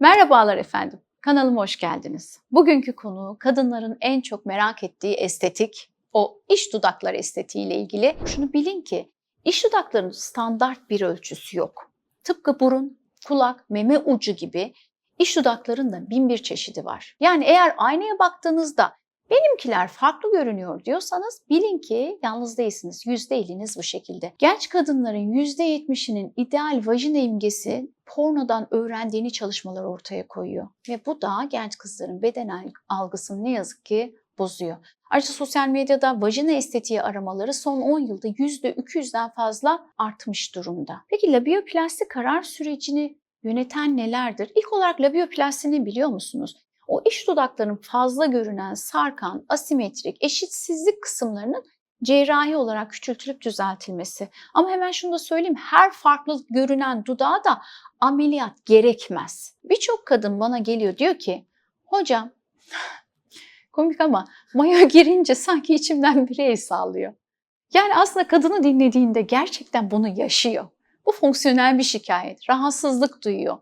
Merhabalar efendim. Kanalıma hoş geldiniz. Bugünkü konu kadınların en çok merak ettiği estetik, o iş dudakları estetiği ile ilgili. Şunu bilin ki iş dudaklarının standart bir ölçüsü yok. Tıpkı burun, kulak, meme ucu gibi iş dudaklarında bin bir çeşidi var. Yani eğer aynaya baktığınızda benimkiler farklı görünüyor diyorsanız bilin ki yalnız değilsiniz. %50'niz bu şekilde. Genç kadınların %70'inin ideal vajina imgesi pornodan öğrendiğini çalışmalar ortaya koyuyor. Ve bu da genç kızların beden algısını ne yazık ki bozuyor. Ayrıca sosyal medyada vajina estetiği aramaları son 10 yılda %200'den fazla artmış durumda. Peki labioplasti karar sürecini yöneten nelerdir? İlk olarak labiyoplastini biliyor musunuz? O iç dudakların fazla görünen, sarkan, asimetrik, eşitsizlik kısımlarının cerrahi olarak küçültülüp düzeltilmesi. Ama hemen şunu da söyleyeyim, her farklı görünen dudağa da ameliyat gerekmez. Birçok kadın bana geliyor diyor ki, hocam komik ama mayo girince sanki içimden biri el sallıyor. Yani aslında kadını dinlediğinde gerçekten bunu yaşıyor. Bu fonksiyonel bir şikayet, rahatsızlık duyuyor.